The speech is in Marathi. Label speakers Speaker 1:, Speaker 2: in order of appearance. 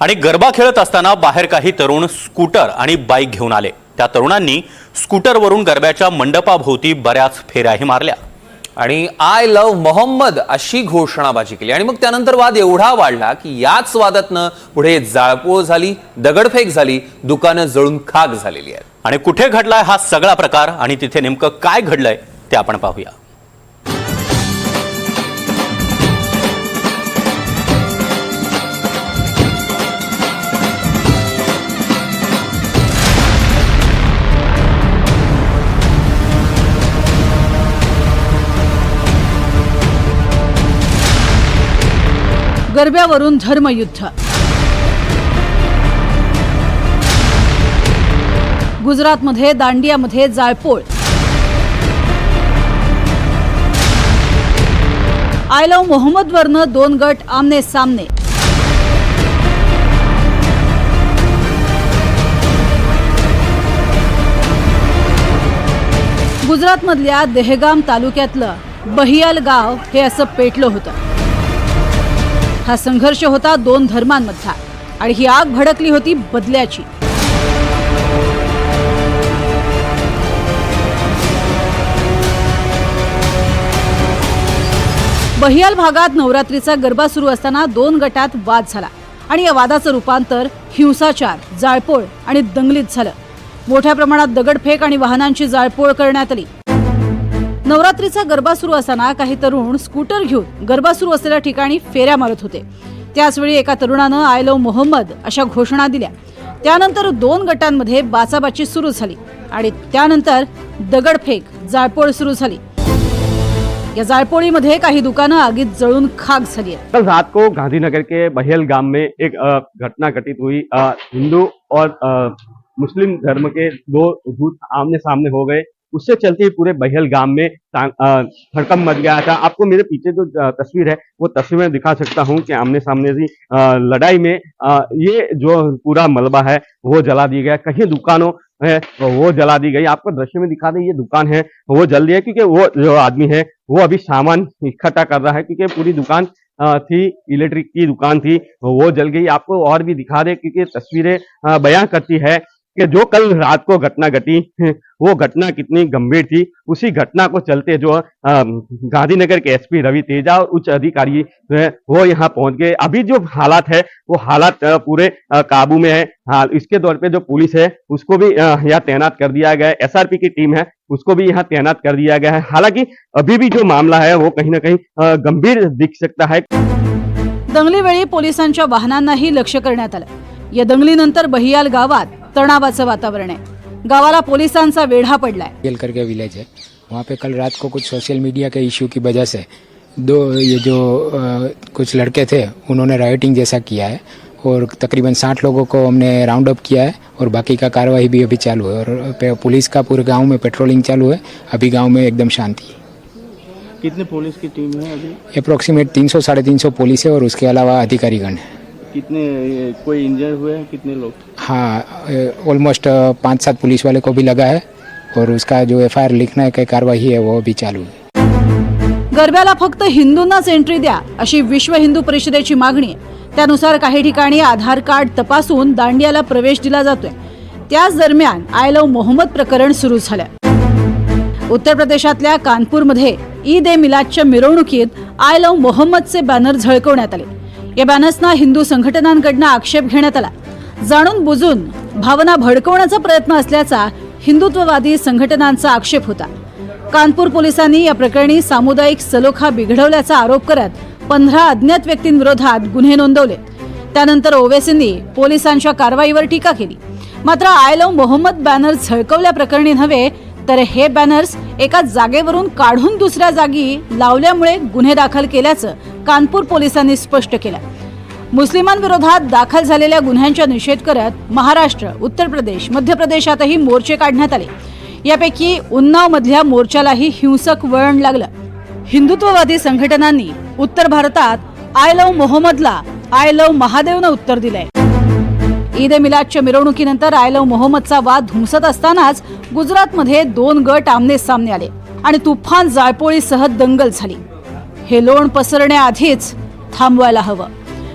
Speaker 1: आणि गरबा खेळत असताना बाहेर काही तरुण स्कूटर आणि बाईक घेऊन आले. त्या तरुणांनी स्कूटरवरून गरब्याच्या मंडपाभोवती बऱ्याच फेऱ्याही मारल्या.
Speaker 2: आणि आय लव्ह मोहम्मद अशी घोषणाबाजी केली. आणि मग त्यानंतर वाद एवढा वाढला की याच वादातनं पुढे जाळपोळ झाली दगडफेक झाली दुकानं जळून खाक झालेली आहेत.
Speaker 1: आणि कुठे घडलाय हा सगळा प्रकार आणि तिथे नेमकं काय घडलंय ते आपण पाहूया.
Speaker 3: गरब्यावरून धर्मयुद्ध. गुजरातमध्ये दांडियामध्ये जाळपोळ आय लव्ह मोहम्मदवरनं दोन गट आमने सामने. गुजरातमधल्या देहगाम तालुक्यातलं बहियाल गाव हे असं पेटलं होतं. हा संघर्ष होता दोन धर्मांमधला आणि ही आग भडकली होती बदल्याची. बहियाल भागात नवरात्रीचा गरबा सुरू असताना दोन गटात वाद झाला आणि या वादाचं रूपांतर हिंसाचार जाळपोळ आणि दंगलीत झालं. मोठ्या प्रमाणात दगडफेक आणि वाहनांची जाळपोळ करण्यात आली. नवरात्रीचा गरबा सुरू असताना काही तरुण स्कूटर घेऊन गरबा सुरू असलेल्या ठिकाणी फेऱ्या मारत होते. त्याचवेळी एका तरुणानं आय लव मोहम्मद अशा घोषणा दिल्या. त्यानंतर दोन गटांमध्ये बाचाबाची सुरू झाली आणि त्यानंतर दगडफेक जाळपोळ सुरू झाली. या जाळपोळीमध्ये काही दुकानं आगीत जळून खाक झाली आहेत.
Speaker 4: कल रात को गांधीनगर के बहेल गांव में एक अ, घटना घटित हुई। अ, हिंदू और अ, मुस्लिम धर्म के दो भूत आमने सामने हो गए। उससे चलते ही पूरे बहेल गाँव में ता- हड़कंप मच गया था। आपको मेरे पीछे जो अ, तस्वीर है वो तस्वीर में दिखा सकता हूँ कि आमने सामने की लड़ाई में ये जो पूरा मलबा है वो जला दिया गया। कहीं दुकानों है वो जला दी गई। आपको दृश्य में दिखा दें ये दुकान है वो जल दिया क्योंकि वो जो आदमी है वो अभी सामान इकट्ठा कर रहा है क्योंकि पूरी दुकान थी इलेक्ट्रिक की दुकान थी वो जल गई। आपको और भी दिखा दे क्योंकि तस्वीरें बयां करती है कि जो कल रात को घटना घटी, वो घटना कितनी गंभीर थी, उसी घटना को चलते जो गांधीनगर के एसपी रवि तेजा और उच्च अधिकारी, जो है, वो यहाँ पहुँच गए। अभी जो हालात है, वो हालात पूरे काबू में है। हाँ इसके तौर पे जो पुलिस है, उसको भी यहाँ तैनात कर दिया गया है। एसआरपी की टीम है, उसको भी यहाँ तैनात कर दिया गया है। हालाँकि अभी भी जो मामला है, वो कहीं ना कहीं गंभीर दिख सकता है।
Speaker 3: दंगली दंगलीवेळी पोलिसांच्या वाहनांनाही लक्ष करण्यात आलं. या दंगलीनंतर बहियाल गावात तणावाचं वातावरण आहे. गावाला पोलिसांचा वेढा पडलाय.
Speaker 5: गेल करके विलेज है. वहाँ पे कल रात को कुछ सोशल मीडिया के इश्यू की वजह से दो ये जो अ, कुछ लड़के थे उन्होंने राइटिंग जैसा किया है और तकरीबन साठ लोगों को हमने राउंड अप किया है और बाकी का कार्रवाई भी अभी चालू है और पे- पुलिस का पूरे गांव में पेट्रोलिंग चालू है। अभी गांव में एकदम शांति। है
Speaker 6: कितने पुलिस की टीम है अभी?
Speaker 5: अप्रोक्सीमेट तीन सौ साढ़े तीन सौ पुलिस है और उसके अलावा अधिकारीगण है।
Speaker 6: कितने कोई इंजर हुए हैं? कितने लोग?
Speaker 5: हाँ ऑलमोस्ट पाँच सात पुलिस वाले को भी लगा है और उसका जो एफ आर लिखना की कारवाई है वो भी चालू है।
Speaker 3: गरब्याला फक्त हिंदूंनाच एंट्री द्या अशी विश्व हिंदू परिषदेची मागणी आहे. त्यानुसार काही ठिकाणी आधार कार्ड तपासून दांडियाला प्रवेश दिला जातोय. त्याच दरम्यान आय लव मोहम्मद प्रकरण सुरू झालं उत्तर प्रदेशातल्या कानपूरमध्ये ईद ए मिलादच्या मिरवणुकीत आय लव मोहम्मदचे बॅनर झळकवण्यात आले. या बॅनर्सना हिंदू संघटनांकडनं आक्षेप घेण्यात आला. जाणून बुजून भावना भडकवण्याचा प्रयत्न असल्याचा हिंदुत्ववादी संघटनांचा आक्षेप होता. कानपूर पोलिसांनी या प्रकरणी सामुदायिक सलोखा बिघडवल्याचा आरोप करत पंधरा अज्ञात व्यक्तींविरोधात गुन्हे नोंदवले. त्यानंतर ओवेसींनी पोलिसांच्या कारवाईवर टीका केली. मात्र आय लव्ह मोहम्मद बॅनर्स झळकवल्या प्रकरणी नव्हे तर हे बॅनर्स एका जागेवरून काढून दुसऱ्या जागी लावल्यामुळे गुन्हे दाखल केल्याचं कानपूर पोलिसांनी स्पष्ट केलं. मुस्लिमांविरोधात दाखल झालेल्या गुन्ह्यांचा निषेध करत महाराष्ट्र उत्तर प्रदेश मध्य प्रदेशातही मोर्चे काढण्यात आले. यापैकी उन्नाव मधल्या मोर्चालाही हिंसक वळण लागलं. हिंदुत्ववादी संघटनांनी उत्तर भारतात आय लव मोहम्मदला आय लव महादेवनं उत्तर दिलंय. ईद ए मिलादच्या मिरवणुकीनंतर आय लव मोहम्मदचा वाद धुमसत असतानाच गुजरातमध्ये दोन गट आमने सामने आले आणि तुफान जाळपोळीसह दंगल झाली. हे लोण पसरण्याआधीच थांबवायला हवं.